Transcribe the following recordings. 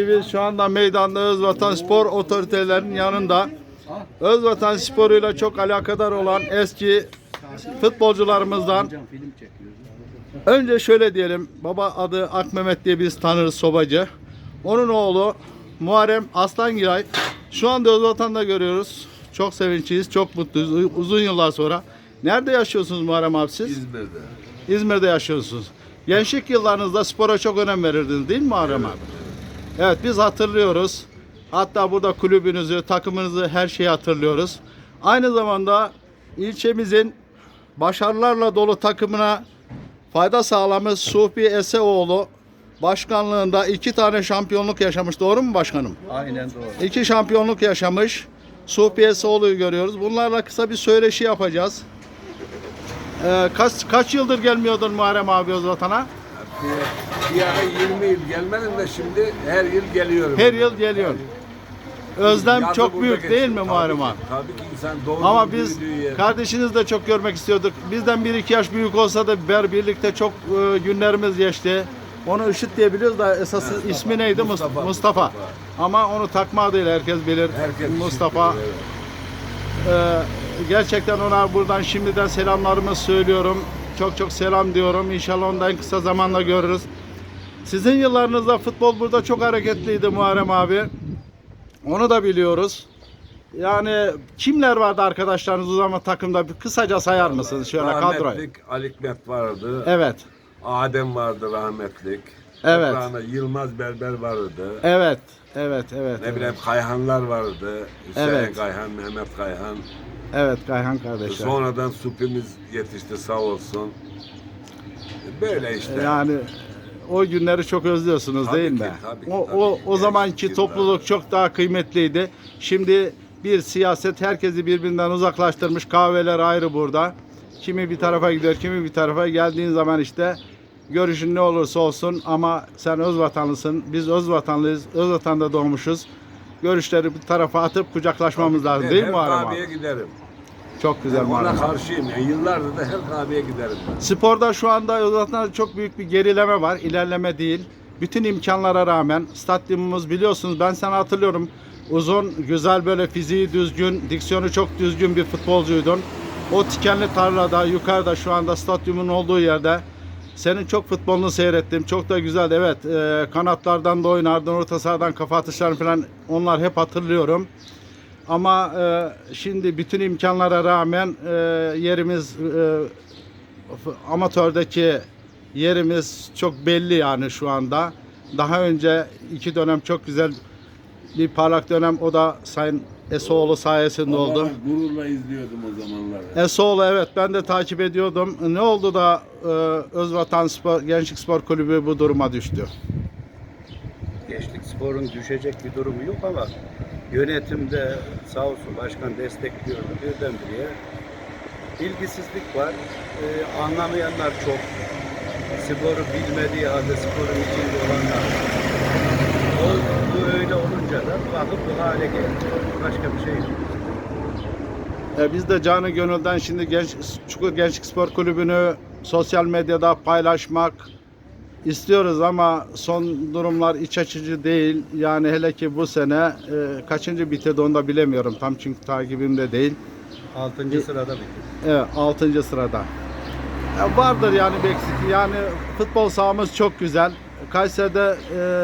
Biz şu anda meydanda Özvatan Spor otoritelerinin yanında. Özvatan sporuyla çok alakadar olan eski futbolcularımızdan önce şöyle diyelim. Baba adı Akmehmet diye biz tanırız sobacı. Onun oğlu Muharrem Aslangiray. Şu anda Özvatan'da görüyoruz. Çok sevinçliyiz, çok mutluyuz uzun yıllar sonra. Nerede yaşıyorsunuz Muharrem abi siz? İzmir'de. İzmir'de yaşıyorsunuz. Gençlik yıllarınızda spora çok önem verirdiniz değil mi Muharrem abi? Evet biz hatırlıyoruz. Hatta burada kulübünüzü, takımınızı, her şeyi hatırlıyoruz. Aynı zamanda ilçemizin başarılarla dolu takımına fayda sağlamış Sufi Eseoğlu başkanlığında iki tane şampiyonluk yaşamış. Doğru mu başkanım? Aynen doğru. İki şampiyonluk yaşamış. Sufi Eseoğlu'yu görüyoruz. Bunlarla kısa bir söyleşi yapacağız. Ee, kaç kaç yıldır gelmiyordun Muharrem abi Özvatan'a? Bir, bir ara 20 yıl gelmedim de şimdi her yıl geliyorum. Her yıl geliyor. Özlem Yazı çok burada büyük geçiyor. değil mi Tabii Muharrem ki, abi? Tabii ki insan doğru Ama biz kardeşiniz de çok görmek istiyorduk. Bizden bir iki yaş büyük olsa da ber birlikte çok e, günlerimiz geçti. Onu Işıt diye biliyoruz da esas ismi neydi? Mustafa. Mustafa, Mustafa. Ama onu takma adıyla herkes bilir. Herkes Mustafa. şükür, evet. Ee, gerçekten ona buradan şimdiden selamlarımı söylüyorum. Çok çok selam diyorum. İnşallah onu da en kısa zamanda görürüz. Sizin yıllarınızda futbol burada çok hareketliydi Muharrem abi. Onu da biliyoruz. Yani kimler vardı arkadaşlarınız o zaman takımda? Bir kısaca sayar mısınız şöyle kadroyu? Rahmetlik Ali Hikmet vardı. Evet. Adem vardı rahmetlik. Evet. Yılmaz Berber vardı. Evet. Evet, evet. Ne evet. bileyim Kayhanlar vardı. Hüseyin Evet. Kayhan, Mehmet Kayhan. Evet Kayhan kardeşler. Sonradan supimiz yetişti sağ olsun. Böyle işte. Yani o günleri çok özlüyorsunuz Tabii değil ki, mi? tabii ki, o tabii o o zamanki topluluk yıllarda. çok daha kıymetliydi. Şimdi bir siyaset herkesi birbirinden uzaklaştırmış. Kahveler ayrı burada. Kimi bir tarafa gidiyor, kimi bir tarafa. Geldiğin zaman işte görüşün ne olursa olsun ama sen öz vatanlısın. Biz öz vatanlıyız. Öz vatanda doğmuşuz. Görüşleri bir tarafa atıp kucaklaşmamız lazım değil mi Muharrem abi? giderim. Çok güzel Ben Muharrem ona abi. karşıyım. Yani yıllardır da her kahveye giderim ben. Sporda şu anda Özvatan'da çok büyük bir gerileme var. ilerleme değil. Bütün imkanlara rağmen stadyumumuz biliyorsunuz ben sana hatırlıyorum. Uzun, güzel böyle fiziği düzgün, diksiyonu çok düzgün bir futbolcuydun. O tikenli tarlada, yukarıda şu anda stadyumun olduğu yerde senin çok futbolunu seyrettim. Çok da güzeldi. Evet, e, kanatlardan da oynardın, orta sahadan kafa atışlarını falan onlar hep hatırlıyorum. Ama e, şimdi bütün imkanlara rağmen e, yerimiz e, amatördeki yerimiz çok belli yani şu anda. Daha önce iki dönem çok güzel bir parlak dönem o da Sayın Esoğlu sayesinde oldu. Vallahi Gururla izliyordum o zamanları. Esoğlu evet ben de takip ediyordum. Ne oldu da e, Özvatan Spor, Gençlik Spor Kulübü bu duruma düştü? Gençlik sporun düşecek bir durumu yok ama yönetimde sağ olsun başkan destekliyor birdenbire. Bilgisizlik var. Ee, anlamayanlar çok. Sporu bilmediği halde sporun içinde olanlar. O, bu öyle olunca da bakıp bu hale geldi. Başka bir şey yok. E, biz de canı gönülden şimdi Genç, Çukur Gençlik Spor Kulübü'nü sosyal medyada paylaşmak istiyoruz ama son durumlar iç açıcı değil. Yani hele ki bu sene e, kaçıncı bitirdi onu da bilemiyorum. Tam çünkü takibimde değil. Altıncı sırada bitti. Evet 6. sırada. Ya vardır yani bir eksiklik. Yani futbol sahamız çok güzel. Kayseri'de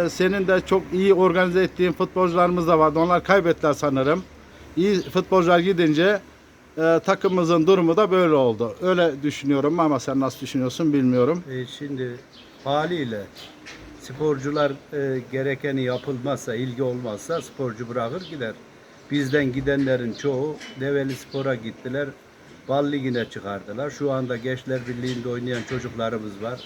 e, senin de çok iyi organize ettiğin futbolcularımız da vardı. Onlar kaybettiler sanırım. İyi futbolcular gidince e, takımımızın durumu da böyle oldu. Öyle düşünüyorum ama sen nasıl düşünüyorsun bilmiyorum. E, şimdi haliyle sporcular e, gerekeni yapılmazsa, ilgi olmazsa sporcu bırakır gider. Bizden gidenlerin çoğu Develi Spor'a gittiler. Bal Ligi'ne çıkardılar. Şu anda Gençler Birliği'nde oynayan çocuklarımız var.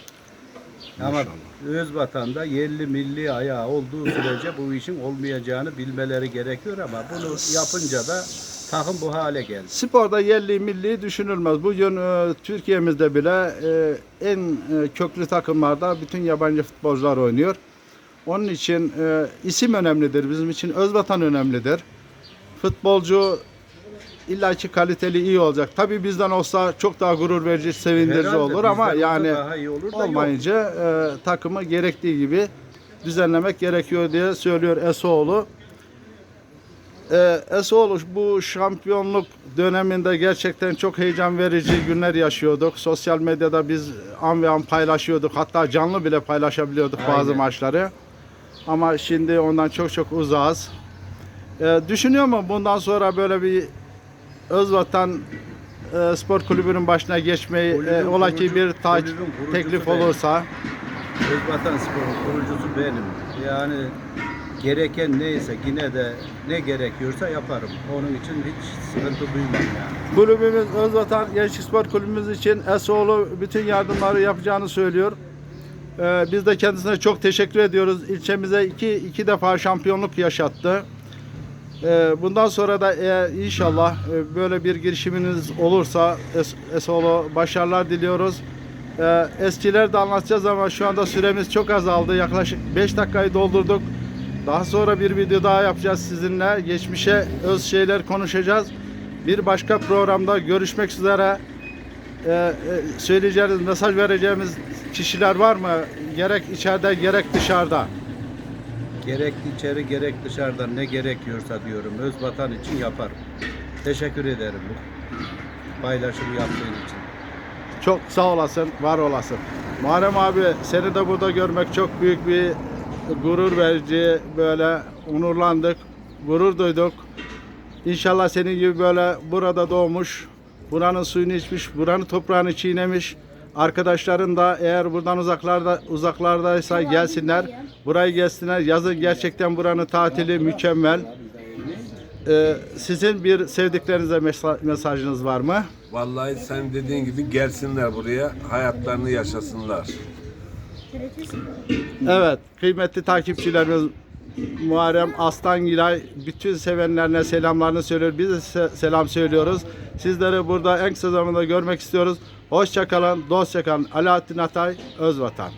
Ama öz vatanda yerli milli ayağı olduğu sürece bu işin olmayacağını bilmeleri gerekiyor ama bunu yapınca da takım bu hale geldi. Sporda yerli milli düşünülmez. Bugün e, Türkiye'mizde bile e, en e, köklü takımlarda bütün yabancı futbolcular oynuyor. Onun için e, isim önemlidir. Bizim için özvatan önemlidir. Futbolcu illaki kaliteli iyi olacak. Tabii bizden olsa çok daha gurur verici, sevindirici Herhalde olur ama bizden olsa yani daha iyi olur da olmayınca e, takımı gerektiği gibi düzenlemek gerekiyor diye söylüyor Esoğlu. Ee, Esoğlu bu şampiyonluk döneminde gerçekten çok heyecan verici günler yaşıyorduk. Sosyal medyada biz an ve an paylaşıyorduk. Hatta canlı bile paylaşabiliyorduk bazı Aynen. maçları. Ama şimdi ondan çok çok uzağız. Ee, düşünüyor mu bundan sonra böyle bir Özvatan e, Spor Kulübü'nün başına geçmeyi e, ola ki bir ta- kulübün kurucusu teklif benim. olursa Özvatan Spor'un kurucusu benim. Yani gereken neyse yine de ne gerekiyorsa yaparım. Onun için hiç sıkıntı duymam yani. Kulübümüz Özvatan Gençlik Spor Kulübümüz için Esoğlu bütün yardımları yapacağını söylüyor. Ee, biz de kendisine çok teşekkür ediyoruz. İlçemize iki, iki defa şampiyonluk yaşattı. Ee, bundan sonra da eğer inşallah e, böyle bir girişiminiz olursa Es- Esoğlu başarılar diliyoruz. Ee, eskiler de anlatacağız ama şu anda süremiz çok azaldı. Yaklaşık 5 dakikayı doldurduk. Daha sonra bir video daha yapacağız sizinle. Geçmişe öz şeyler konuşacağız. Bir başka programda görüşmek üzere. Ee, e, söyleyeceğiniz, mesaj vereceğimiz kişiler var mı? Gerek içeride gerek dışarıda. Gerek içeri gerek dışarıdan ne gerekiyorsa diyorum. Öz vatan için yaparım. Teşekkür ederim bu paylaşımı yaptığın için. Çok sağ olasın, var olasın. Muharrem abi seni de burada görmek çok büyük bir gurur verici, böyle onurlandık, gurur duyduk. İnşallah senin gibi böyle burada doğmuş, buranın suyunu içmiş, buranın toprağını çiğnemiş. Arkadaşların da eğer buradan uzaklarda uzaklardaysa gelsinler. Burayı gelsinler. Yazın gerçekten buranın tatili mükemmel. Ee, sizin bir sevdiklerinize mesa- mesajınız var mı? Vallahi sen dediğin gibi gelsinler buraya, hayatlarını yaşasınlar. Evet, kıymetli takipçilerimiz Muharrem Aslangilay bütün sevenlerine selamlarını söylüyor. Biz de se- selam söylüyoruz. Sizleri burada en kısa zamanda görmek istiyoruz. Hoşçakalın, dostça kalın. Alaaddin Atay, Özvatan.